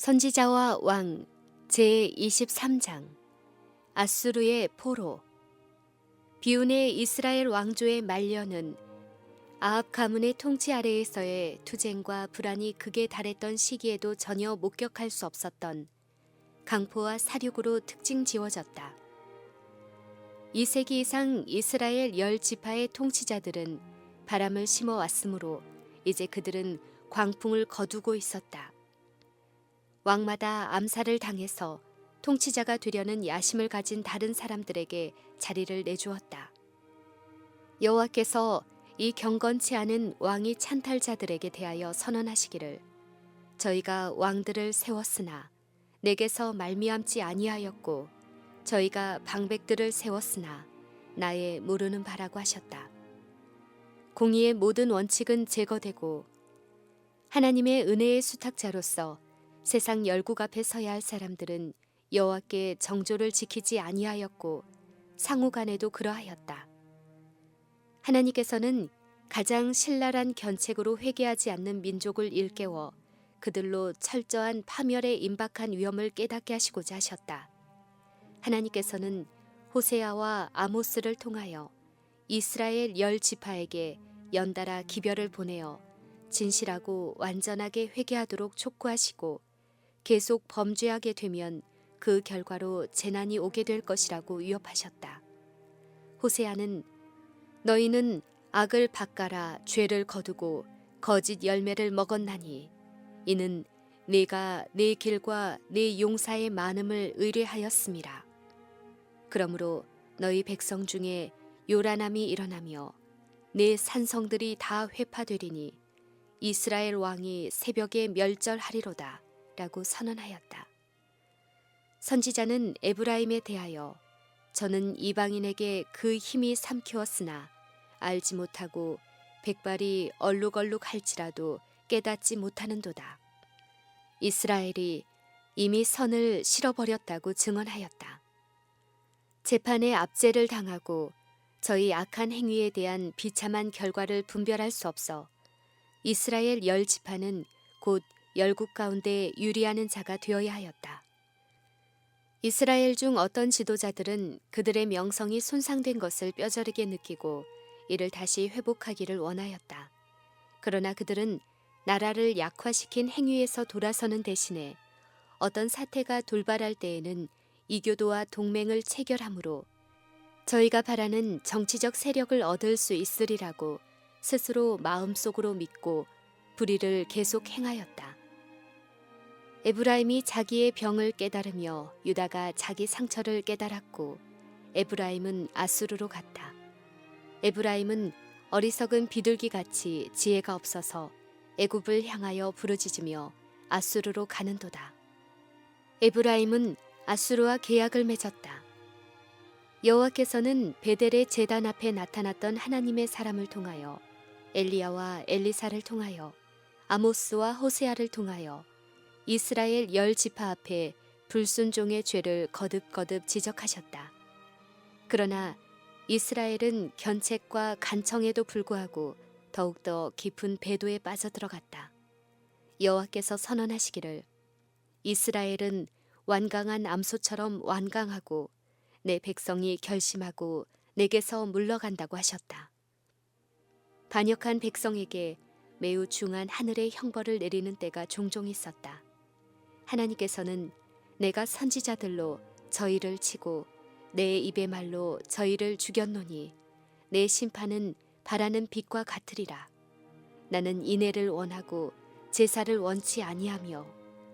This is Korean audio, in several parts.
선지자와 왕 제23장 아수르의 포로 비운의 이스라엘 왕조의 말년은 아합 가문의 통치 아래에서의 투쟁과 불안이 극에 달했던 시기에도 전혀 목격할 수 없었던 강포와 사륙으로 특징 지워졌다. 2세기 이상 이스라엘 열 지파의 통치자들은 바람을 심어 왔으므로 이제 그들은 광풍을 거두고 있었다. 왕마다 암살을 당해서 통치자가 되려는 야심을 가진 다른 사람들에게 자리를 내주었다. 여호와께서 이 경건치 않은 왕이 찬탈자들에게 대하여 선언하시기를 저희가 왕들을 세웠으나 내게서 말미암지 아니하였고 저희가 방백들을 세웠으나 나의 모르는 바라고 하셨다. 공의의 모든 원칙은 제거되고 하나님의 은혜의 수탁자로서 세상 열국 앞에 서야 할 사람들은 여호와께 정조를 지키지 아니하였고 상호간에도 그러하였다. 하나님께서는 가장 신랄한 견책으로 회개하지 않는 민족을 일깨워 그들로 철저한 파멸의 임박한 위험을 깨닫게 하시고자 하셨다. 하나님께서는 호세아와 아모스를 통하여 이스라엘 열 지파에게 연달아 기별을 보내어 진실하고 완전하게 회개하도록 촉구하시고 계속 범죄하게 되면 그 결과로 재난이 오게 될 것이라고 위협하셨다. 호세아는 너희는 악을 바꿔라 죄를 거두고 거짓 열매를 먹었나니 이는 내가 내 길과 내 용사의 많음을 의뢰하였음이라. 그러므로 너희 백성 중에 요란함이 일어나며 내 산성들이 다 회파되리니 이스라엘 왕이 새벽에 멸절하리로다 라고 선언하였다. 선지자는 에브라임에 대하여 저는 이방인에게 그 힘이 삼키었으나 알지 못하고 백발이 얼룩얼룩 할지라도 깨닫지 못하는도다. 이스라엘이 이미 선을 실어버렸다고 증언하였다. 재판에 압제를 당하고 저희 악한 행위에 대한 비참한 결과를 분별할 수 없어 이스라엘 열 지파는 곧 열국 가운데 유리하는 자가 되어야 하였다. 이스라엘 중 어떤 지도자들은 그들의 명성이 손상된 것을 뼈저리게 느끼고 이를 다시 회복하기를 원하였다. 그러나 그들은 나라를 약화시킨 행위에서 돌아서는 대신에 어떤 사태가 돌발할 때에는 이교도와 동맹을 체결하므로 저희가 바라는 정치적 세력을 얻을 수 있으리라고 스스로 마음속으로 믿고 불의를 계속 행하였다. 에브라임이 자기의 병을 깨달으며 유다가 자기 상처를 깨달았고 에브라임은 아수르로 갔다. 에브라임은 어리석은 비둘기 같이 지혜가 없어서 애굽을 향하여 부르짖으며 아수르로 가는도다. 에브라임은 아수르와 계약을 맺었다. 여호와께서는 베델의 제단 앞에 나타났던 하나님의 사람을 통하여 엘리야와 엘리사를 통하여 아모스와 호세아를 통하여 이스라엘 열 지파 앞에 불순종의 죄를 거듭거듭 지적하셨다. 그러나 이스라엘은 견책과 간청에도 불구하고 더욱더 깊은 배도에 빠져들어갔다. 여호와께서 선언하시기를 이스라엘은 완강한 암소처럼 완강하고 내 백성이 결심하고 내게서 물러간다고 하셨다. 반역한 백성에게 매우 중한 하늘의 형벌을 내리는 때가 종종 있었다. 하나님께서는 내가 선지자들로 저희를 치고 내 입의 말로 저희를 죽였노니 내 심판은 바라는 빛과 같으리라. 나는 인애를 원하고 제사를 원치 아니하며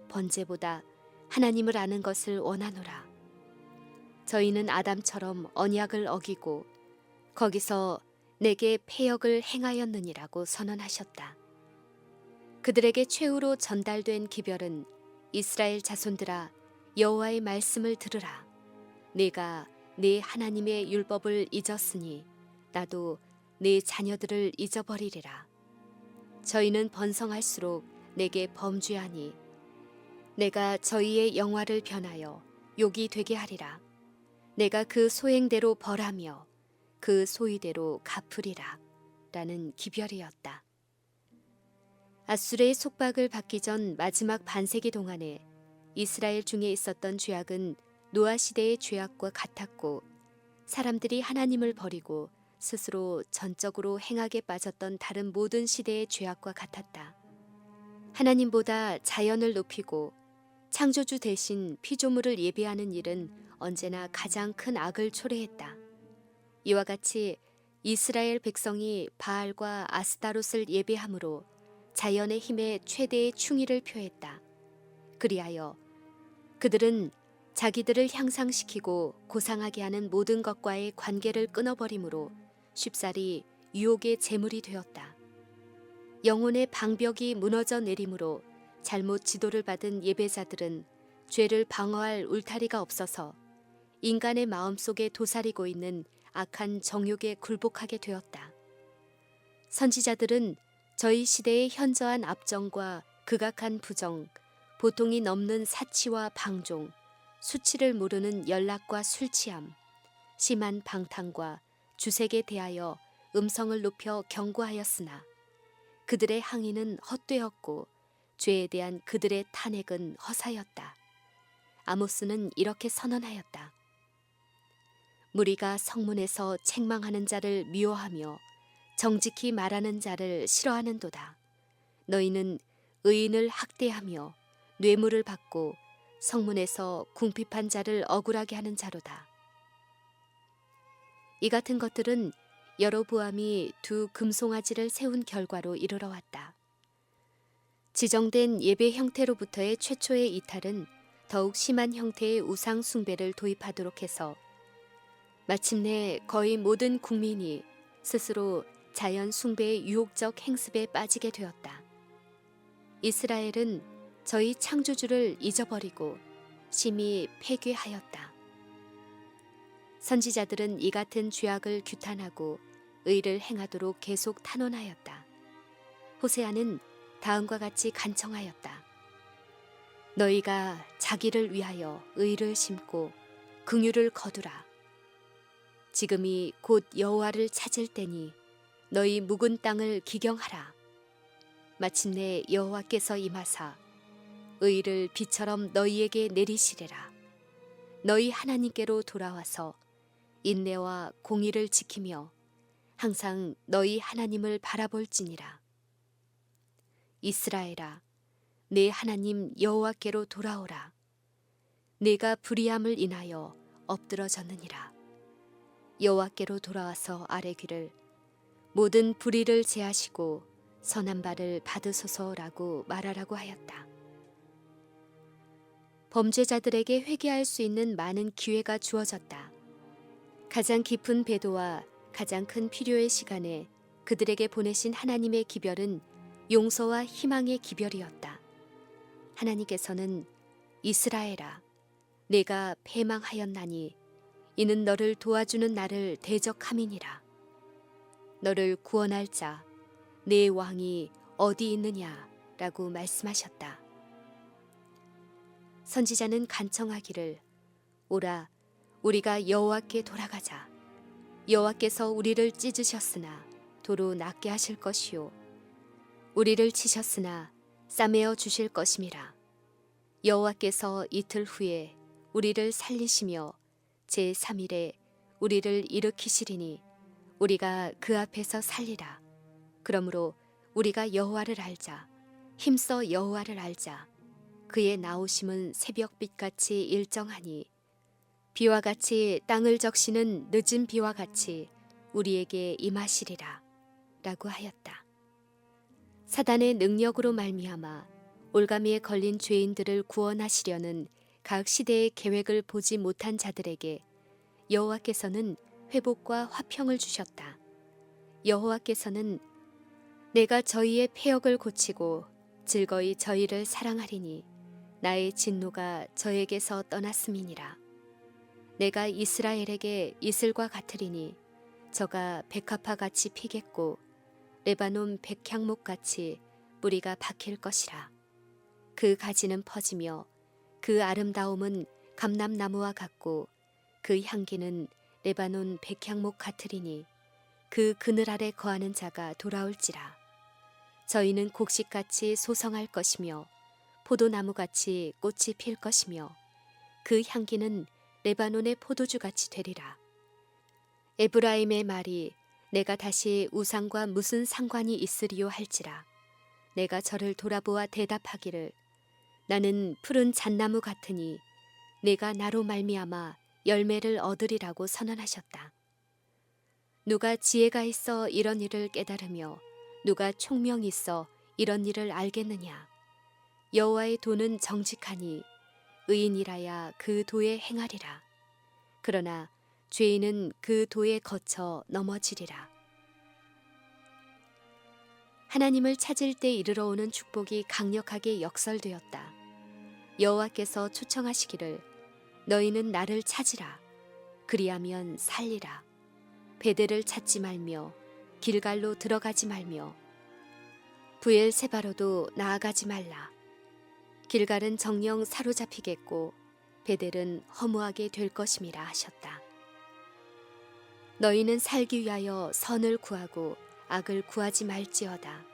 번제보다 하나님을 아는 것을 원하노라. 저희는 아담처럼 언약을 어기고 거기서 내게 폐역을 행하였느니라고 선언하셨다. 그들에게 최후로 전달된 기별은 이스라엘 자손들아 여호와의 말씀을 들으라. 내가 네 하나님의 율법을 잊었으니 나도 네 자녀들을 잊어버리리라. 저희는 번성할수록 내게 범죄하니 내가 저희의 영화를 변하여 욕이 되게 하리라. 내가 그 소행대로 벌하며 그 소위대로 갚으리라. 라는 기별이었다. 아수르의 속박을 받기 전 마지막 반세기 동안에 이스라엘 중에 있었던 죄악은 노아 시대의 죄악과 같았고 사람들이 하나님을 버리고 스스로 전적으로 행악에 빠졌던 다른 모든 시대의 죄악과 같았다. 하나님보다 자연을 높이고 창조주 대신 피조물을 예배하는 일은 언제나 가장 큰 악을 초래했다. 이와 같이 이스라엘 백성이 바알과 아스타롯을 예배함으로 자연의 힘에 최대의 충의를 표했다. 그리하여 그들은 자기들을 향상시키고 고상하게 하는 모든 것과의 관계를 끊어버림으로 쉽사리 유혹의 제물이 되었다. 영혼의 방벽이 무너져 내림으로 잘못 지도를 받은 예배자들은 죄를 방어할 울타리가 없어서 인간의 마음속에 도사리고 있는 악한 정욕에 굴복하게 되었다. 선지자들은 저희 시대의 현저한 압정과 극악한 부정, 보통이 넘는 사치와 방종, 수치를 모르는 연락과 술 취함, 심한 방탕과 주색에 대하여 음성을 높여 경고하였으나 그들의 항의는 헛되었고 죄에 대한 그들의 탄핵은 허사였다. 아모스는 이렇게 선언하였다. 무리가 성문에서 책망하는 자를 미워하며 정직히 말하는 자를 싫어하는도다. 너희는 의인을 학대하며 뇌물을 받고 성문에서 궁핍한 자를 억울하게 하는 자로다. 이 같은 것들은 여로보암이 두 금송아지를 세운 결과로 이르러 왔다. 지정된 예배 형태로부터의 최초의 이탈은 더욱 심한 형태의 우상 숭배를 도입하도록 해서 마침내 거의 모든 국민이 스스로 자연 숭배의 유혹적 행습에 빠지게 되었다. 이스라엘은 저희 창조주를 잊어버리고 심히 폐괴하였다. 선지자들은 이 같은 죄악을 규탄하고 의를 행하도록 계속 탄원하였다. 호세아는 다음과 같이 간청하였다. 너희가 자기를 위하여 의를 심고 긍휼을 거두라. 지금이 곧 여호와를 찾을 때니 너희 묵은 땅을 기경하라. 마침내 여호와께서 임하사 의를 비처럼 너희에게 내리시리라. 너희 하나님께로 돌아와서 인내와 공의를 지키며 항상 너희 하나님을 바라볼지니라. 이스라엘아, 내 하나님 여호와께로 돌아오라. 내가 불의함을 인하여 엎드러졌느니라. 여호와께로 돌아와서 아뢰기를 모든 불의를 제하시고 선한 바를 받으소서라고 말하라고 하였다. 범죄자들에게 회개할 수 있는 많은 기회가 주어졌다. 가장 깊은 배도와 가장 큰 필요의 시간에 그들에게 보내신 하나님의 기별은 용서와 희망의 기별이었다. 하나님께서는 이스라엘아, 내가 패망하였나니 이는 너를 도와주는 나를 대적함이니라. 너를 구원할 자, 내 왕이 어디 있느냐 라고 말씀하셨다. 선지자는 간청하기를 오라 우리가 여호와께 돌아가자. 여호와께서 우리를 찢으셨으나 도로 낫게 하실 것이요. 우리를 치셨으나 싸매어 주실 것임이라. 여호와께서 이틀 후에 우리를 살리시며 제 3일에 우리를 일으키시리니 우리가 그 앞에서 살리라. 그러므로 우리가 여호와를 알자. 힘써 여호와를 알자. 그의 나오심은 새벽빛같이 일정하니 비와 같이 땅을 적시는 늦은 비와 같이 우리에게 임하시리라. 라고 하였다. 사단의 능력으로 말미암아 올가미에 걸린 죄인들을 구원하시려는 각 시대의 계획을 보지 못한 자들에게 여호와께서는 회복과 화평을 주셨다. 여호와께서는 내가 저희의 폐역을 고치고 즐거이 저희를 사랑하리니 나의 진노가 저에게서 떠났음이니라. 내가 이스라엘에게 이슬과 같으리니 저가 백합화 같이 피겠고 레바논 백향목 같이 뿌리가 박힐 것이라. 그 가지는 퍼지며 그 아름다움은 감람나무와 같고 그 향기는 레바논 백향목 같으리니 그 그늘 아래 거하는 자가 돌아올지라. 저희는 곡식같이 소성할 것이며 포도나무 같이 꽃이 필 것이며 그 향기는 레바논의 포도주 같이 되리라. 에브라임의 말이 내가 다시 우상과 무슨 상관이 있으리요 할지라. 내가 저를 돌아보아 대답하기를 나는 푸른 잣나무 같으니 내가 나로 말미암아 열매를 얻으리라고 선언하셨다. 누가 지혜가 있어 이런 일을 깨달으며 누가 총명이 있어 이런 일을 알겠느냐? 여호와의 도는 정직하니 의인이라야 그 도에 행하리라. 그러나 죄인은 그 도에 거쳐 넘어지리라. 하나님을 찾을 때 이르러 오는 축복이 강력하게 역설되었다. 여호와께서 초청하시기를 너희는 나를 찾으라. 그리하면 살리라. 베델을 찾지 말며 길갈로 들어가지 말며 부엘세바로도 나아가지 말라. 길갈은 정령 사로잡히겠고 베델은 허무하게 될 것임이라 하셨다. 너희는 살기 위하여 선을 구하고 악을 구하지 말지어다.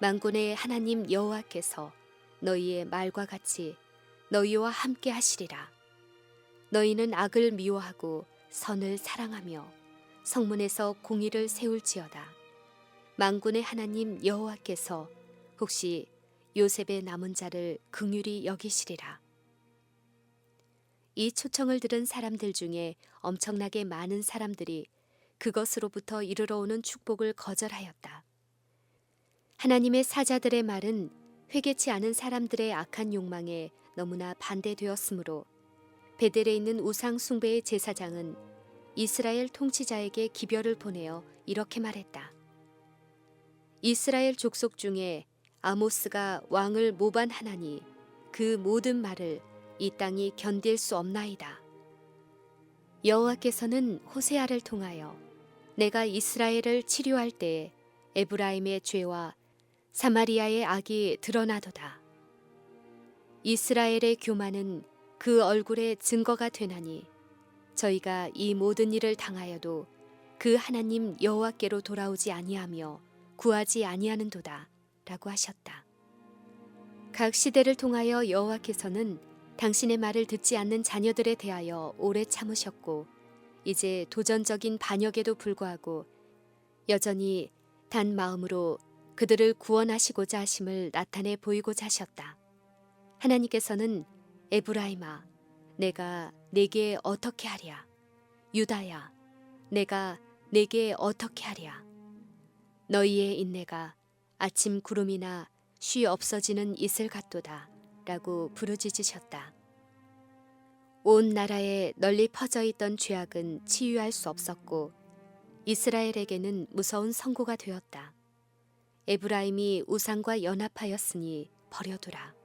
만군의 하나님 여호와께서 너희의 말과 같이 너희와 함께 하시리라. 너희는 악을 미워하고 선을 사랑하며 성문에서 공의를 세울지어다. 만군의 하나님 여호와께서 혹시 요셉의 남은 자를 긍휼히 여기시리라. 이 초청을 들은 사람들 중에 엄청나게 많은 사람들이 그것으로부터 이르러 오는 축복을 거절하였다. 하나님의 사자들의 말은 회개치 않은 사람들의 악한 욕망에 너무나 반대되었으므로 베델에 있는 우상 숭배의 제사장은 이스라엘 통치자에게 기별을 보내어 이렇게 말했다. 이스라엘 족속 중에 아모스가 왕을 모반하나니 그 모든 말을 이 땅이 견딜 수 없나이다. 여호와께서는 호세아를 통하여 내가 이스라엘을 치료할 때에 에브라임의 죄와 사마리아의 악이 드러나도다. 이스라엘의 교만은 그 얼굴에 증거가 되나니 저희가 이 모든 일을 당하여도 그 하나님 여호와께로 돌아오지 아니하며 구하지 아니하는도다 라고 하셨다. 각 시대를 통하여 여호와께서는 당신의 말을 듣지 않는 자녀들에 대하여 오래 참으셨고 이제 도전적인 반역에도 불구하고 여전히 단 마음으로 그들을 구원하시고자 하심을 나타내 보이고자 하셨다. 하나님께서는 에브라임아 내가 내게 어떻게 하랴 유다야 내가 내게 어떻게 하랴 너희의 인내가 아침 구름이나 쉬 없어지는 이슬 같도다 라고 부르짖으셨다. 온 나라에 널리 퍼져 있던 죄악은 치유할 수 없었고 이스라엘에게는 무서운 선고가 되었다. 에브라임이 우상과 연합하였으니 버려두라.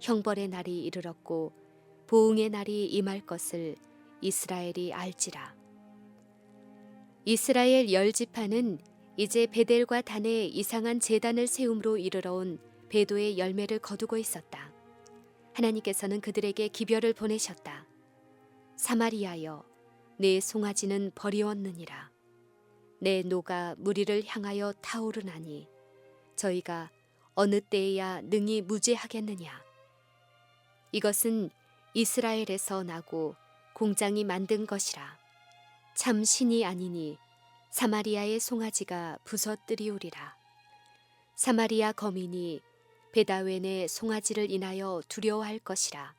형벌의 날이 이르렀고 보응의 날이 임할 것을 이스라엘이 알지라. 이스라엘 열 지파는 이제 베델과 단에 이상한 재단을 세움으로 이르러온 배도의 열매를 거두고 있었다. 하나님께서는 그들에게 기별을 보내셨다. 사마리아여, 내 송아지는 버리웠느니라. 내 노가 무리를 향하여 타오르나니 저희가 어느 때에야 능히 무죄하겠느냐. 이것은 이스라엘에서 나고 공장이 만든 것이라. 참 신이 아니니 사마리아의 송아지가 부서뜨리우리라. 사마리아 거민이 베다웬의 송아지를 인하여 두려워할 것이라.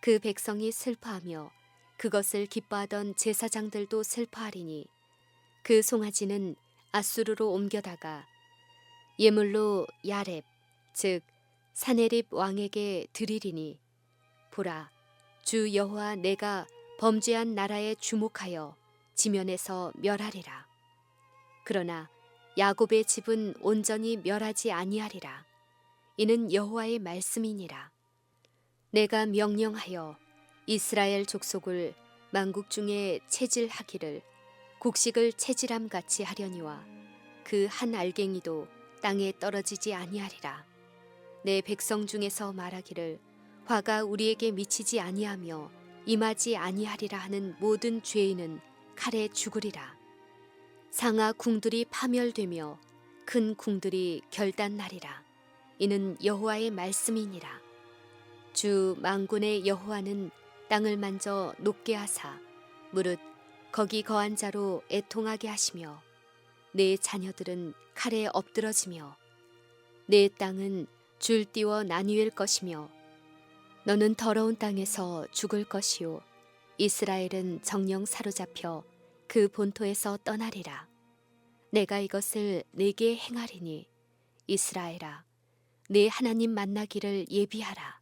그 백성이 슬퍼하며 그것을 기뻐하던 제사장들도 슬퍼하리니 그 송아지는 아수르로 옮겨다가 예물로 야렙 즉 사네립 왕에게 드리리니 보라 주 여호와 내가 범죄한 나라에 주목하여 지면에서 멸하리라. 그러나 야곱의 집은 온전히 멸하지 아니하리라. 이는 여호와의 말씀이니라. 내가 명령하여 이스라엘 족속을 만국 중에 체질하기를 곡식을 체질함 같이 하려니와 그 한 알갱이도 땅에 떨어지지 아니하리라. 내 백성 중에서 말하기를 화가 우리에게 미치지 아니하며 임하지 아니하리라 하는 모든 죄인은 칼에 죽으리라. 상하 궁들이 파멸되며 큰 궁들이 결단나리라. 이는 여호와의 말씀이니라. 주 망군의 여호와는 땅을 만져 높게 하사 무릇 거기 거한 자로 애통하게 하시며 내 자녀들은 칼에 엎드러지며 내 땅은 줄 띄워 나뉘을 것이며 너는 더러운 땅에서 죽을 것이요. 이스라엘은 정령 사로잡혀 그 본토에서 떠나리라. 내가 이것을 내게 행하리니 이스라엘아 내 하나님 만나기를 예비하라.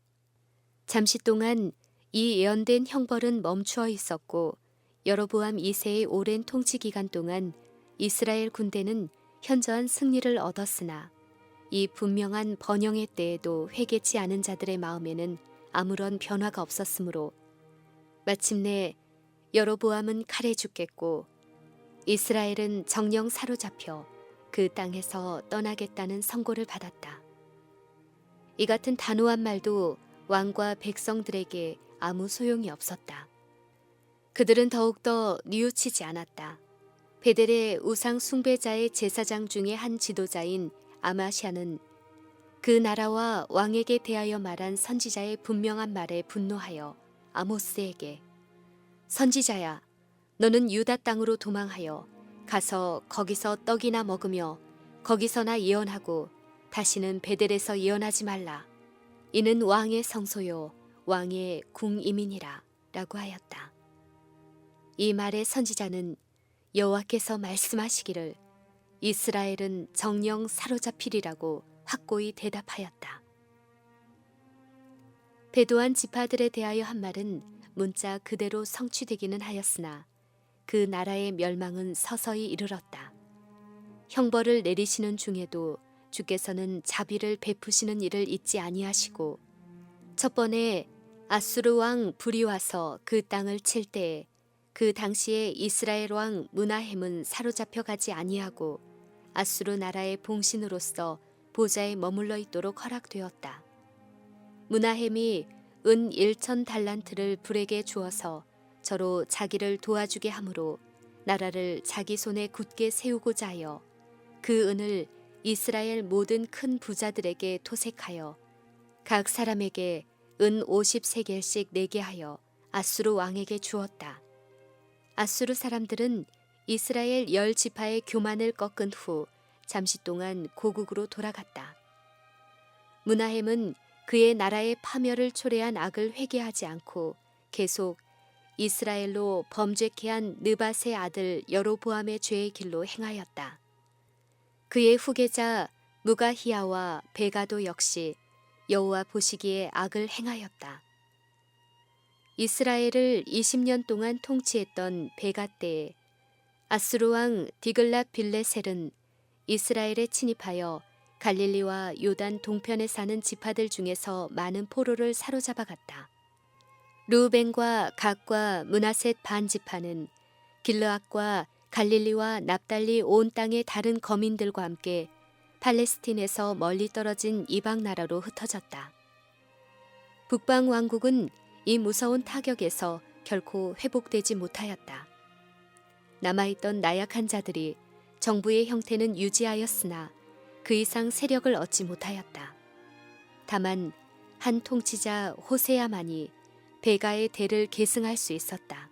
잠시 동안 이 예언된 형벌은 멈추어 있었고 여로보암 2세의 오랜 통치 기간 동안 이스라엘 군대는 현저한 승리를 얻었으나 이 분명한 번영의 때에도 회개치 않은 자들의 마음에는 아무런 변화가 없었으므로 마침내 여로보암은 칼에 죽겠고 이스라엘은 정령 사로잡혀 그 땅에서 떠나겠다는 선고를 받았다. 이 같은 단호한 말도 왕과 백성들에게 아무 소용이 없었다. 그들은 더욱더 뉘우치지 않았다. 베델의 우상 숭배자의 제사장 중의 한 지도자인 아마샤는 그 나라와 왕에게 대하여 말한 선지자의 분명한 말에 분노하여 아모스에게 선지자야 너는 유다 땅으로 도망하여 가서 거기서 떡이나 먹으며 거기서나 예언하고 다시는 베델에서 예언하지 말라 이는 왕의 성소요 왕의 궁이민이라 라고 하였다. 이 말의 선지자는 여호와께서 말씀하시기를 이스라엘은 정령 사로잡히리라고 확고히 대답하였다. 배도한 지파들에 대하여 한 말은 문자 그대로 성취되기는 하였으나 그 나라의 멸망은 서서히 이르렀다. 형벌을 내리시는 중에도 주께서는 자비를 베푸시는 일을 잊지 아니하시고 첫 번에 아수르 왕 불이 와서 그 땅을 칠 때에 그 당시에 이스라엘 왕 문하햄은 사로잡혀 가지 아니하고 아수르 나라의 봉신으로서 보좌에 머물러 있도록 허락되었다. 문하햄이 은 1천 달란트를 불에게 주어서 저로 자기를 도와주게 하므로 나라를 자기 손에 굳게 세우고자 하여 그 은을 이스라엘 모든 큰 부자들에게 토색하여 각 사람에게 은 50세겔씩 내게 하여 아수르 왕에게 주었다. 아수르 사람들은 이스라엘 열 지파의 교만을 꺾은 후 잠시 동안 고국으로 돌아갔다. 문하햄은 그의 나라의 파멸을 초래한 악을 회개하지 않고 계속 이스라엘로 범죄케 한 느밧의 아들 여로보암의 죄의 길로 행하였다. 그의 후계자 무가히야와 베가도 역시 여호와 보시기에 악을 행하였다. 이스라엘을 20년 동안 통치했던 베가 때에 아스루 왕 디글랏 빌레셀은 이스라엘에 침입하여 갈릴리와 요단 동편에 사는 지파들 중에서 많은 포로를 사로잡아 갔다. 루벤과 각과 문하셋 반 지파는 길르앗과 갈릴리와 납달리 온 땅의 다른 거민들과 함께 팔레스틴에서 멀리 떨어진 이방 나라로 흩어졌다. 북방 왕국은 이 무서운 타격에서 결코 회복되지 못하였다. 남아있던 나약한 자들이 정부의 형태는 유지하였으나 그 이상 세력을 얻지 못하였다. 다만 한 통치자 호세야만이 베가의 대를 계승할 수 있었다.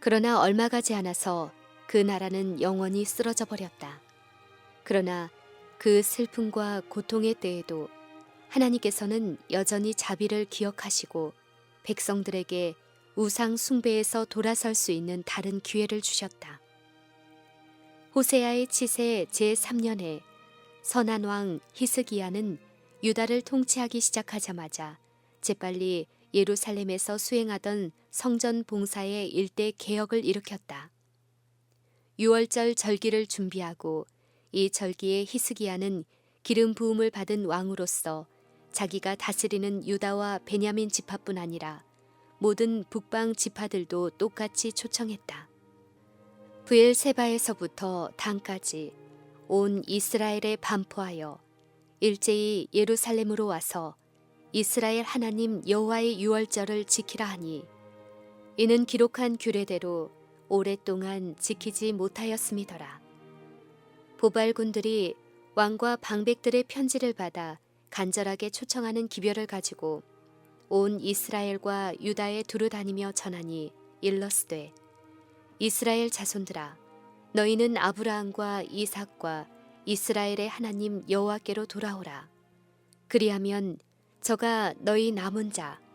그러나 얼마 가지 않아서 그 나라는 영원히 쓰러져 버렸다. 그러나 그 슬픔과 고통의 때에도 하나님께서는 여전히 자비를 기억하시고 백성들에게 우상 숭배에서 돌아설 수 있는 다른 기회를 주셨다. 호세아의 치세 제3년에 선한 왕 히스기야는 유다를 통치하기 시작하자마자 재빨리 예루살렘에서 수행하던 성전 봉사의 일대 개혁을 일으켰다. 6월절 절기를 준비하고 이 절기에 히스기야는 기름 부음을 받은 왕으로서 자기가 다스리는 유다와 베냐민 지파뿐 아니라 모든 북방 지파들도 똑같이 초청했다. 부엘세바에서부터 단까지 온 이스라엘에 반포하여 일제히 예루살렘으로 와서 이스라엘 하나님 여호와의 유월절을 지키라 하니 이는 기록한 규례대로 오랫동안 지키지 못하였음이더라. 보발군들이 왕과 방백들의 편지를 받아 간절하게 초청하는 기별을 가지고 온 이스라엘과 유다에 두루 다니며 전하니 일러스되 이스라엘 자손들아 너희는 아브라함과 이삭과 이스라엘의 하나님 여호와께로 돌아오라. 그리하면 저가 너희 남은 자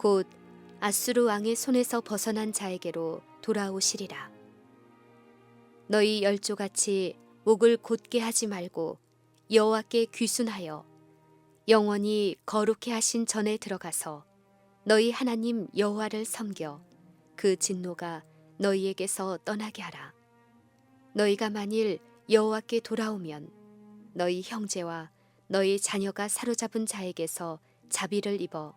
곧 아수르 왕의 손에서 벗어난 자에게로 돌아오시리라. 너희 열조같이 목을 곧게 하지 말고 여호와께 귀순하여 영원히 거룩해 하신 전에 들어가서 너희 하나님 여호와를 섬겨 그 진노가 너희에게서 떠나게 하라. 너희가 만일 여호와께 돌아오면 너희 형제와 너희 자녀가 사로잡은 자에게서 자비를 입어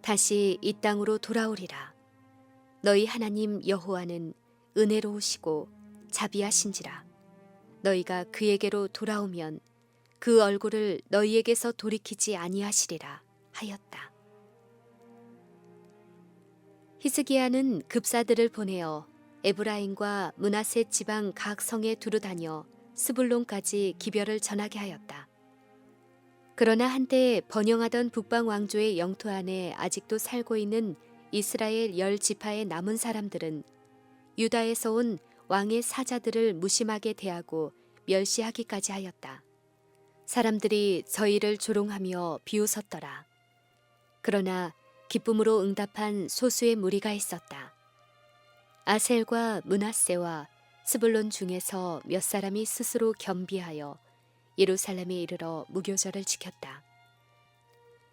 다시 이 땅으로 돌아오리라. 너희 하나님 여호와는 은혜로우시고 자비하신지라. 너희가 그에게로 돌아오면 그 얼굴을 너희에게서 돌이키지 아니하시리라 하였다. 히스기야는 급사들을 보내어 에브라임과 문하세 지방 각 성에 두루 다녀 스불론까지 기별을 전하게 하였다. 그러나 한때 번영하던 북방 왕조의 영토 안에 아직도 살고 있는 이스라엘 열 지파의 남은 사람들은 유다에서 온 왕의 사자들을 무심하게 대하고 멸시하기까지 하였다. 사람들이 저희를 조롱하며 비웃었더라. 그러나 기쁨으로 응답한 소수의 무리가 있었다. 아셀과 문하세와 스불론 중에서 몇 사람이 스스로 겸비하여 예루살렘에 이르러 무교절을 지켰다.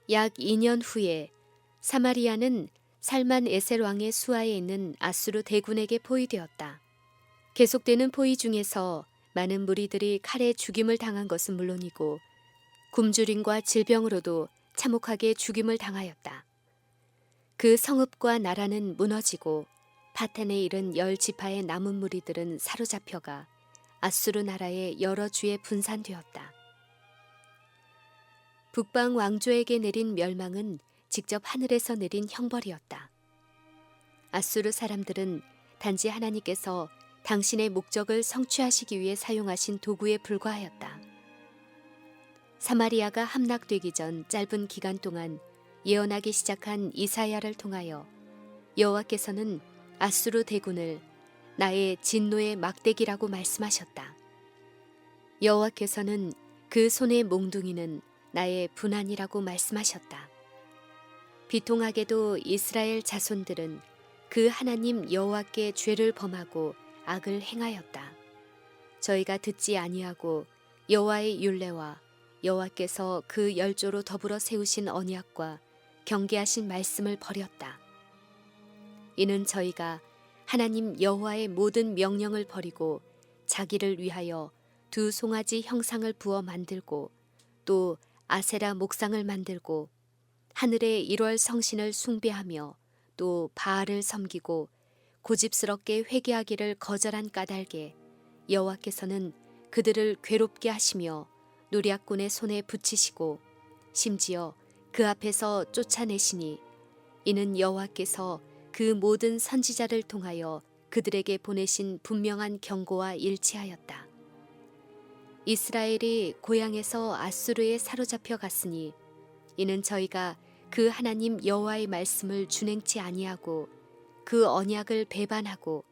약 2년 후에 사마리아는 살만 에셀 왕의 수하에 있는 아수르 대군에게 포위되었다. 계속되는 포위 중에서 많은 무리들이 칼에 죽임을 당한 것은 물론이고 굶주림과 질병으로도 참혹하게 죽임을 당하였다. 그 성읍과 나라는 무너지고 파텐에 이른 열 지파의 남은 무리들은 사로잡혀가 아수르 나라의 여러 주에 분산되었다. 북방 왕조에게 내린 멸망은 직접 하늘에서 내린 형벌이었다. 아수르 사람들은 단지 하나님께서 당신의 목적을 성취하시기 위해 사용하신 도구에 불과하였다. 사마리아가 함락되기 전 짧은 기간 동안 예언하기 시작한 이사야를 통하여 여호와께서는 아수르 대군을 나의 진노의 막대기라고 말씀하셨다. 여호와께서는 그 손의 몽둥이는 나의 분한이라고 말씀하셨다. 비통하게도 이스라엘 자손들은 그 하나님 여호와께 죄를 범하고 악을 행하였다. 저희가 듣지 아니하고 여호와의 율례와 여호와께서 그 열조로 더불어 세우신 언약과 경계하신 말씀을 버렸다. 이는 저희가 하나님 여호와의 모든 명령을 버리고 자기를 위하여 두 송아지 형상을 부어 만들고 또 아세라 목상을 만들고 하늘의 일월 성신을 숭배하며 또 바알을 섬기고 고집스럽게 회개하기를 거절한 까닭에 여호와께서는 그들을 괴롭게 하시며 노략군의 손에 붙이시고 심지어 그 앞에서 쫓아내시니 이는 여호와께서 그 모든 선지자를 통하여 그들에게 보내신 분명한 경고와 일치하였다. 이스라엘이 고향에서 아수르에 사로잡혀 갔으니 이는 저희가 그 하나님 여호와의 말씀을 준행치 아니하고 그 언약을 배반하고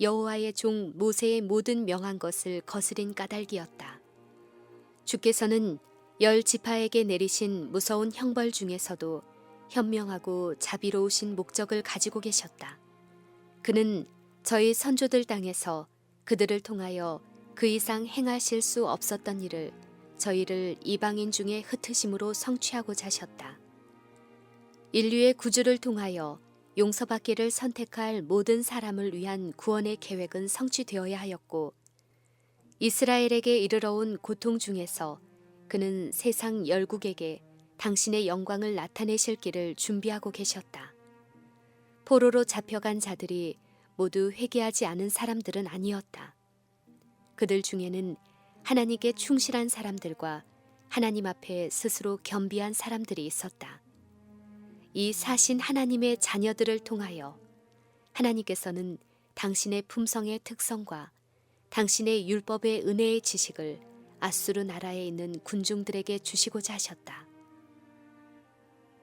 여호와의 종 모세의 모든 명한 것을 거스린 까닭이었다. 주께서는 열 지파에게 내리신 무서운 형벌 중에서도 현명하고 자비로우신 목적을 가지고 계셨다. 그는 저희 선조들 땅에서 그들을 통하여 그 이상 행하실 수 없었던 일을 저희를 이방인 중에 흩으심으로 성취하고자 하셨다. 인류의 구주를 통하여 용서받기를 선택할 모든 사람을 위한 구원의 계획은 성취되어야 하였고 이스라엘에게 이르러 온 고통 중에서 그는 세상 열국에게 당신의 영광을 나타내실 길을 준비하고 계셨다. 포로로 잡혀간 자들이 모두 회개하지 않은 사람들은 아니었다. 그들 중에는 하나님께 충실한 사람들과 하나님 앞에 스스로 겸비한 사람들이 있었다. 이 사신 하나님의 자녀들을 통하여 하나님께서는 당신의 품성의 특성과 당신의 율법의 은혜의 지식을 아수르 나라에 있는 군중들에게 주시고자 하셨다.